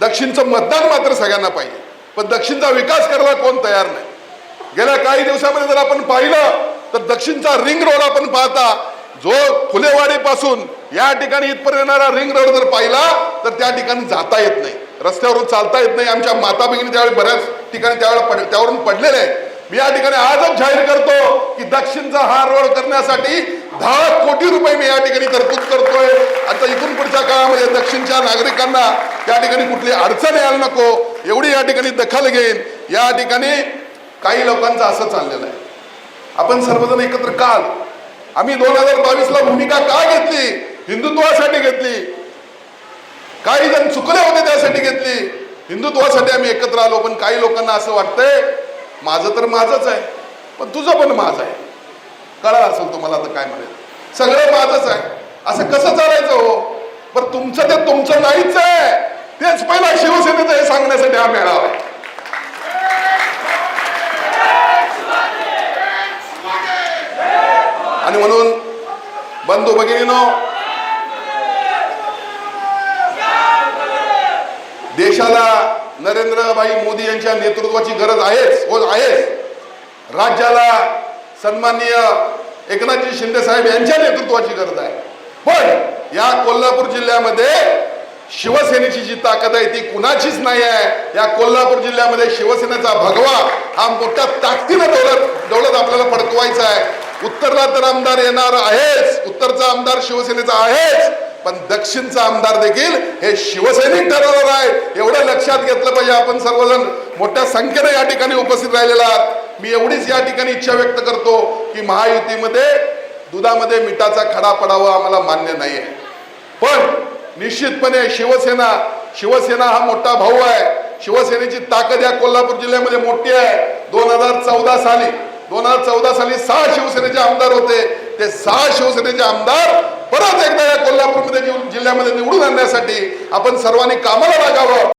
दक्षिणचं मतदान मात्र सगळ्यांना पाहिजे. पण दक्षिणचा विकास करायला कोण तयार नाही? गेल्या काही दिवसामध्ये जर आपण पाहिलं तर दक्षिणचा रिंग रोड आपण पाहता जो फुलेवाडी पासून या ठिकाणी इथपर्यंत येणारा रिंग रोड जर पाहिला तर त्या ठिकाणी जाता येत नाही. रस्त्यावरून चालता येत नाही. आमच्या माता भगिनी त्यावेळी बऱ्याच ठिकाणी त्यावेळेला पड त्यावरून पडलेले आहेत. मी या ठिकाणी आजच जाहीर करतो की दक्षिणचा हा रोड करण्यासाठी दहा कोटी रुपये मी या ठिकाणी तरतूद करतोय. आता इथून पुढच्या काळामध्ये दक्षिणच्या नागरिकांना या ठिकाणी कुठली अडचण यायला नको एवढी या ठिकाणी दखल घेईन. या ठिकाणी काही लोकांचं असं चाललेलं आहे. आपण सर्वजण एकत्र का आम्ही दोन हजार बावीस ला भूमिका का घेतली? हिंदुत्वासाठी घेतली. काही जण चुकले होते त्यासाठी घेतली. हिंदुत्वासाठी आम्ही एकत्र आलो पण काही लोकांना असं वाटतंय माझं तर माझंच आहे पण तुझं पण माझं आहे. कळलं असेल तुम्हाला तर काय म्हणेल सगळं माझंच आहे. असं कसं चालायचं हो? पण तुमचं ते तुमचं नाहीच आहे. तेच पहिला शिवसेनेचं हे सांगण्यासाठी हा मेळावा आहे आणि म्हणून बंधू भगिनीनो देशाला नरेंद्रभाई मोदी यांच्या नेतृत्वाची गरज आहेच हो आहेच. राज्याला सन्माननीय एकनाथजी शिंदे साहेब यांच्या नेतृत्वाची गरज आहे. पण या कोल्हापूर जिल्ह्यामध्ये शिवसेनेची जी ताकद आहे ती कुणाचीच नाही आहे. या कोल्हापूर जिल्ह्यामध्ये शिवसेनेचा भगवा हा मोठ्या ताकदीनं दौलत दौलत आपल्याला फडकवायचा आहे. उत्तरला तर आमदार येणार आहेच उत्तरचा आमदार शिवसेनेचा आहेच पण दक्षिणचा आमदार देखील हे शिवसैनिक ठरवणार आहे एवढं लक्षात घेतलं पाहिजे आपण सर्वजण. मोठ्या संख्येने या ठिकाणी उपस्थित राहिलेला आहात. मी एवढीच या ठिकाणी इच्छा व्यक्त करतो की महायुतीमध्ये दुधामध्ये मिठाचा खडा पडावा आम्हाला मान्य नाही आहे पण निश्चितपणे शिवसेना शिवसेना हा मोठा भाऊ आहे. शिवसेनेची ताकद या कोल्हापूर जिल्ह्यामध्ये मोठी आहे. दोन हजार चौदा साली दोन हजार चौदा साली सहा शिवसेनेचे आमदार होते. ते सहा शिवसेनेचे आमदार परत एकदा या कोल्हापूरमध्ये जिल्ह्यामध्ये निवडून आणण्यासाठी आपण सर्वांनी कामाला लागावं.